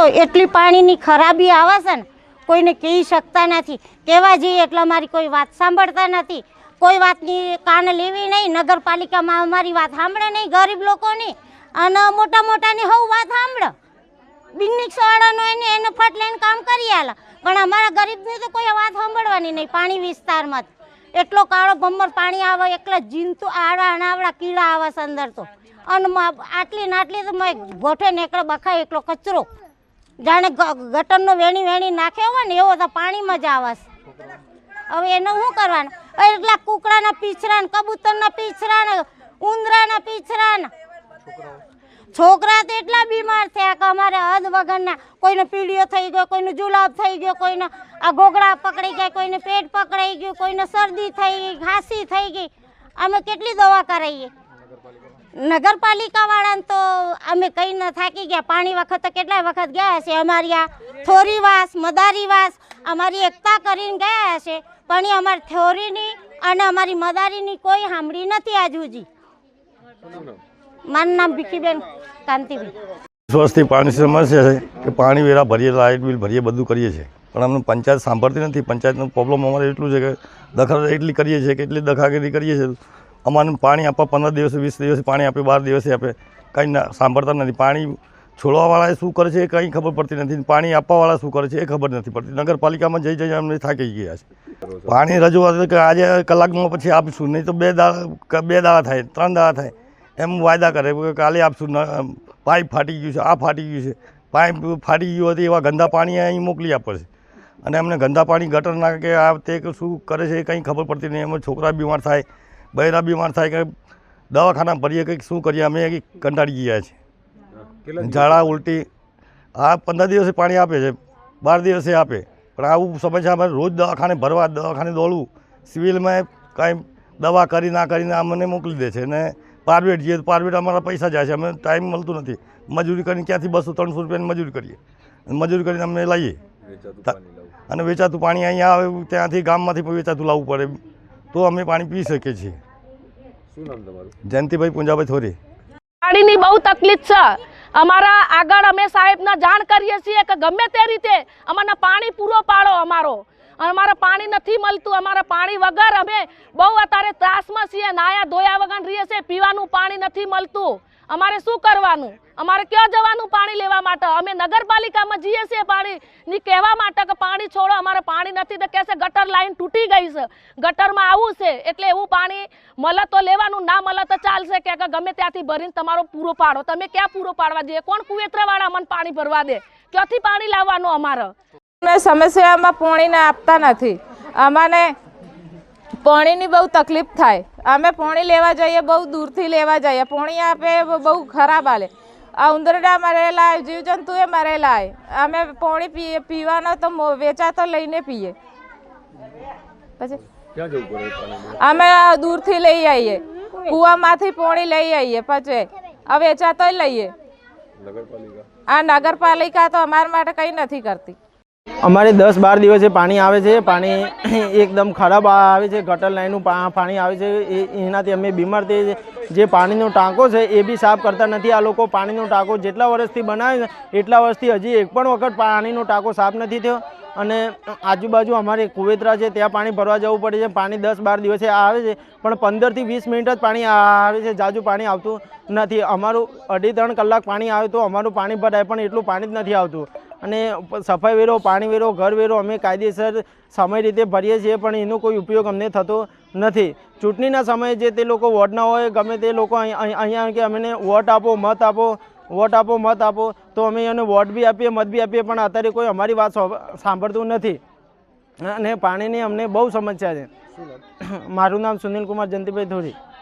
જો એટલી પાણીની ખરાબી આવે છે ને, કોઈને કહી શકતા નથી. કહેવા જઈએ એટલે અમારી કોઈ વાત સાંભળતા નથી. કોઈ વાતની કાન લેવી નહીં. નગરપાલિકામાં અમારી વાત સાંભળે નહીં ગરીબ લોકોની. અને મોટા મોટાની હવ વાત સાંભળે. બિનિક્સ વાળાનો એને એને ફટ લઈને કામ કરી આલા. પણ અમારા ગરીબની તો કોઈ વાત સાંભળવાની નહીં, પાણી વિસ્તારમાં એટલો કાળો ભમર પાણી આવે, એકલા જીનતું આડા અનાવડા કીડા આવે અંદર તો. અને આટલી નાટલી તો મેં ગોઠે ને એકલો બખાય એકલો કચરો. જાણે ગટરનો વેણી વેણી નાખ્યો હોય ને, એવો તો પાણીમાં જ આવે હવે એનું શું કરવાનું? એટલા કુકડાના પીછરા કબૂતરના પીછરા ઉંદરાના પીછરા છોકરા તો એટલા બીમાર થયા કે અમારે હદ વગરના કોઈને પીળીઓ થઈ ગયો, કોઈને જુલાબ થઈ ગયો, કોઈને આ ગોગડા પકડી ગયા, કોઈને પેટ પકડાઈ ગયું, કોઈને શરદી થઈ ગઈ ખાંસી થઈ ગઈ. અમે કેટલી દવા કરાવીએ નગરપાલિકાવાળાને તો અમે કઈ ન થાકી ગયા. પાણી વખત તો કેટલાય વખત ગયા છે અમારી આ થોરીવાસ, મદારીવાસ અમારી એકતા કરીને ગયા હશે. પણ એ અમારી થોરીની અને અમારી મદારીની કોઈ સાંભળી નથી આજ સુધી મારું નામ ભીખીબેન કાંતિભાઈ વર્ષથી પાણી સમસ્યા છે કે પાણી વેરા ભરીએ, લાઇટ બિલ ભરીએ, બધું કરીએ છીએ. પણ અમને પંચાયત સાંભળતી નથી. પંચાયતનો પ્રોબ્લેમ અમારે એટલું છે કે દખલ એટલી કરીએ છીએ કે એટલી દખાગીરી કરીએ છીએ. અમારે પાણી આપવા પંદર દિવસે, વીસ દિવસે પાણી આપે, બાર દિવસે આપે. કંઈ સાંભળતા નથી. પાણી છોડવાવાળાએ શું કરે છે એ કંઈ ખબર પડતી નથી. પાણી આપવાવાળા શું કરે છે એ ખબર નથી પડતી. નગરપાલિકામાં જઈ જઈને અમને થાકી ગયા છે. પાણી રજૂઆત કે આજે કલાકમાં પછી આપીશું. નહીં તો બે દાડા બે દાડા થાય, ત્રણ દાડા થાય. એમ વાયદા કરે. કે કાલે આપશું. પાઇપ ફાટી ગયું છે, આ ફાટી ગયું છે. પાઇપ ફાટી ગયું હતી એવા ગંદા પાણી અહીં મોકલી આપે છે. અને અમને ગંદા પાણી ગટર નાખે કે આ તે શું કરે છે એ કંઈ ખબર પડતી નહીં. એમાં છોકરા બીમાર થાય. બૈરા બીમાર થાય કે દવાખાના ભરીએ કંઈક શું કરીએ અમે કંઈક કંટાળી ગયા છે. ઝાડા ઉલટી આ પંદર દિવસે પાણી આપે છે બાર દિવસે આપે. પણ આવું સમસ્યા અમે રોજ દવાખાને ભરવા દવાખાને દોડવું સિવિલમાં કાંઈ દવા કરી ના કરીને અમને મોકલી દે છે. ને પ્રાઇવેટ જઈએ તો પ્રાઇવેટ અમારા પૈસા જાય છે અમે ટાઈમ મળતું નથી. મજૂરી કરીને ક્યાંથી બસો ત્રણસો રૂપિયાની મજૂરી કરીએ? મજૂરી કરીને અમે લાવીએ અને વેચાતું પાણી અહીંયા આવે ત્યાંથી ગામમાંથી પણ વેચાતું લાવવું પડે. તો અમે પાણી પી શકીએ છીએ. શું નામ તમારું? જયંતિભાઈ પુંજાભાઈ થોરી. પાણીની બહુ તકલીફ છે. અમારા આગળ અમે સાહેબના જાણ કરીએ છીએ કે ગમે તે રીતે અમારા પાણી પૂરો પાડો અમારો. અમારે પાણી નથી મળતું, અમારે પાણી વગર અમે બહુ અત્યારે ત્રાસમાં છીએ, નાયા ધોયા વગર રહીએ છીએ, પીવાનું પાણી નથી મળતું. અમારે શું કરવાનું? અમારે ક્યાં જવાનું પાણી લેવા માટે? અમે નગરપાલિકામાં જઈએ છીએ પાણીની કહેવા માટે કે પાણી છોડો, અમારે પાણી નથી તો કહેશે ગટર લાઈન તૂટી ગઈ છે. ગટરમાં આવું છે, એટલે એવું પાણી મળે તો લેવાનું, ના મળે તો ચાલશે. કે ગમે ત્યાંથી ભરીને તમારો પૂરો પાડો. તમે ક્યાં પૂરો પાડવા જઈએ? કોણ કુવેત્રાવાળા મને પાણી ભરવા દે? ક્યાંથી પાણી લાવવાનું અમારે? અમે સમસ્યામાં પોણીને આપતા નથી. અમાને પોણીની બહુ તકલીફ થાય. અમે પોણી લેવા જઈએ બહુ દૂરથી લેવા જઈએ. પોણી આપે બહુ ખરાબ આલે આ ઉંદરડા મરેલા જીવજંતુએ મરેલા અમે પોણી પીએ પીવાનો તો વેચાતો લઈને પીએ. પછી? અમે દૂરથી લઈ આવીએ કૂવામાંથી પોણી લઈ આવીએ પછી. આ વેચાતો લઈએ. આ નગરપાલિકા તો અમારા માટે કંઈ નથી કરતી. અમારે દસ બાર દિવસે પાણી આવે છે, પાણી એકદમ ખરાબ આવે છે, ગટર લાઈનનું પાણી આવે છે, એ, એનાથી અમે બીમાર છીએ જે પાણીનો ટાંકો છે, એ બી સાફ કરતા નથી. આ લોકો પાણીનો ટાંકો જેટલા વર્ષથી બનાવે છે, એટલા વર્ષથી હજી એક પણ વખત પાણીનો ટાંકો સાફ નથી થયો. અને આજુબાજુ અમારે કુવેતરા છે, ત્યાં પાણી ભરવા જવું પડે છે. પાણી દસ બાર દિવસે આવે છે, પણ પંદરથી વીસ મિનિટ જ પાણી આવે છે, જાજુ પાણી આવતું નથી. અમારું અઢી ત્રણ કલાક પાણી આવે તો અમારું પાણી ભરાય, પણ એટલું પાણી જ નથી આવતું. અને સફાઈ વેરો પાણી વેરો ઘર વેરો અમે કાયદેસર સમય રીતે ભરીએ છીએ પણ એનો કોઈ ઉપયોગ અમને થતો નથી. ચૂંટણીના સમયે જે તે લોકો વોર્ડના હોય ગમે તે લોકો અહીં- અહીં- અહીંયા કે અમને વોટ આપો મત આપો વોટ આપો મત આપો તો અમે એને વોટ બી આપીએ મત બી આપીએ પણ અત્યારે કોઈ અમારી વાત સાંભ- સાંભળતું નથી. અને પાણીની અમને બહુ સમસ્યા છે. મારું નામ સુનિલ કુમાર જયંતિભાઈ ધોરી.